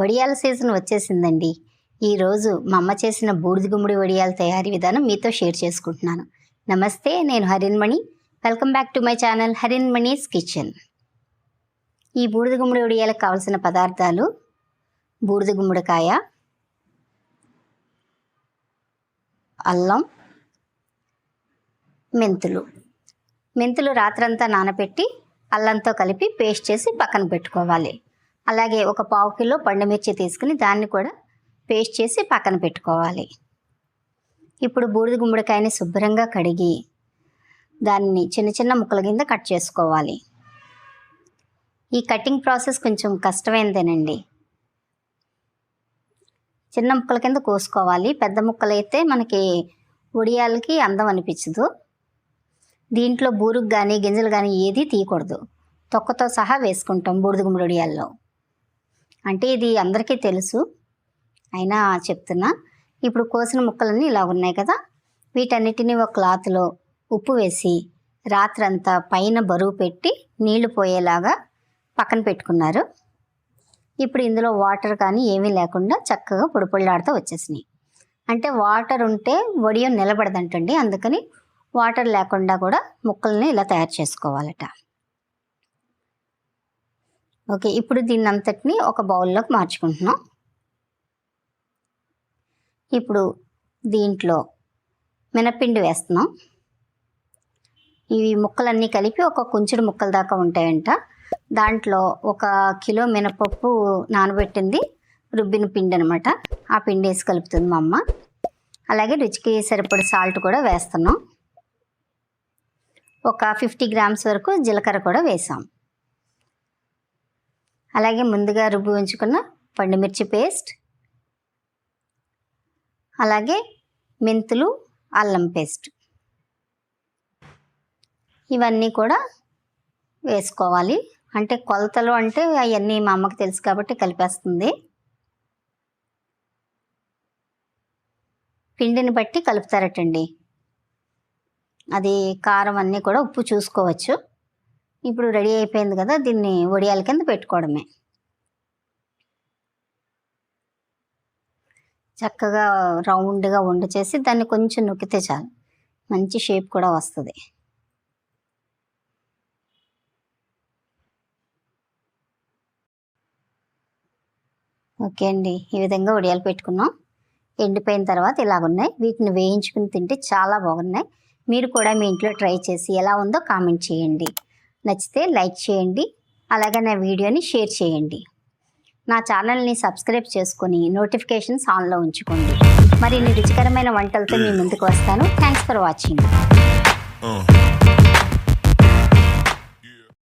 వడియాల season వచ్చేసిందండి. ఈరోజు మా అమ్మ చేసిన బూడిద గుమ్మడి వడియాల తయారీ విధానం మీతో షేర్ చేసుకుంటున్నాను. నమస్తే నేను Harinmani welcome back to my channel Harinmani's kitchen. ఈ బూడిద గుమ్మడి వడియాలకు కావలసిన పదార్థాలు బూడిద గుమ్మడికాయ అల్లం మెంతులు. మెంతులు రాత్రంతా నానబెట్టి అల్లంతో కలిపి పేస్ట్ చేసి పక్కన పెట్టుకోవాలి. అలాగే ఒక పావు కిలో పండుమిర్చి తీసుకుని దాన్ని కూడా పేస్ట్ చేసి పక్కన పెట్టుకోవాలి. ఇప్పుడు బూడిద గుమ్మడికాయని శుభ్రంగా కడిగి దాన్ని చిన్న చిన్న ముక్కల కింద కట్ చేసుకోవాలి. ఈ కటింగ్ ప్రాసెస్ కొంచెం కష్టమైనదేనండి చిన్న ముక్కల కింద కోసుకోవాలి. పెద్ద ముక్కలు అయితే మనకి ఉడియాలకి అందం అనిపించదు. దీంట్లో బూరుకు కానీ గింజలు కానీ ఏది తీయకూడదు. తొక్కతో సహా వేసుకుంటాం బూడిద గుమ్మడి ఉడియాల్లో అంటే ఇది అందరికీ తెలుసు. అయినా చెప్తున్నా. ఇప్పుడు కోసిన ముక్కలన్నీ ఇలా ఉన్నాయి కదా. వీటన్నిటిని ఒక క్లాత్లో ఉప్పు వేసి రాత్రంతా పైన బరువు పెట్టి నీళ్ళు పోయేలాగా పక్కన పెట్టుకున్నారు. ఇప్పుడు ఇందులో వాటర్ కానీ ఏమీ లేకుండా చక్కగా పొడిపొళ్ళాడుతూ వచ్చేసినాయి. అంటే వాటర్ ఉంటే వడియం నిలబడదంటండి. అందుకని వాటర్ లేకుండా కూడా ముక్కల్ని ఇలా తయారు చేసుకోవాలట. ఓకే ఇప్పుడు దీన్ని అంతటిని ఒక బౌల్లోకి మార్చుకుంటున్నాం. ఇప్పుడు దీంట్లో మినపిండి వేస్తున్నాం. ఇవి ముక్కలన్నీ కలిపి ఒక కుంచుడు ముక్కల దాకా ఉంటాయంట. దాంట్లో ఒక కిలో మినపప్పు నానబెట్టింది రుబ్బిన పిండి అనమాట ఆ పిండి వేసి కలుపుతుంది మా అమ్మ. అలాగే రుచికి సరిపడి సాల్ట్ కూడా వేస్తున్నాం. ఒక ఫిఫ్టీ గ్రామ్స్ వరకు జీలకర్ర కూడా వేసాం. అలాగే ముందుగా రుబ్బు ఉంచుకున్న పండుమిర్చి పేస్ట్ అలాగే మెంతులు అల్లం పేస్ట్. ఇవన్నీ కూడా వేసుకోవాలి. అంటే కొలతలు అంటే అవన్నీ మా అమ్మకి తెలుసు కాబట్టి కలిపేస్తుంది. పిండిని బట్టి కలుపుతారటండి. అది కారం అన్నీ కూడా ఉప్పు చూసుకోవచ్చు. ఇప్పుడు రెడీ అయిపోయింది కదా దీన్ని వడియాల కింద పెట్టుకోవడమే. చక్కగా రౌండ్గా వండ చేసి దాన్ని కొంచెం నొక్కితే చాలు. మంచి షేప్ కూడా వస్తుంది. ఓకే అండి ఈ విధంగా వడియాలు పెట్టుకున్నాం. ఎండిపోయిన తర్వాత ఇలాగున్నాయి. వీటిని వేయించుకుని తింటే చాలా బాగున్నాయి. మీరు కూడా మీ ఇంట్లో ట్రై చేసి ఎలా ఉందో కామెంట్ చేయండి. నచ్చితే లైక్ చేయండి అలాగే నా వీడియోని షేర్ చేయండి. నా ఛానల్ని సబ్స్క్రైబ్ చేసుకొని నోటిఫికేషన్స్ ఆన్లో ఉంచుకోండి. మరిన్ని రుచికరమైన వంటలతో మీ ముందుకు వస్తాను. Thanks for watching Uh.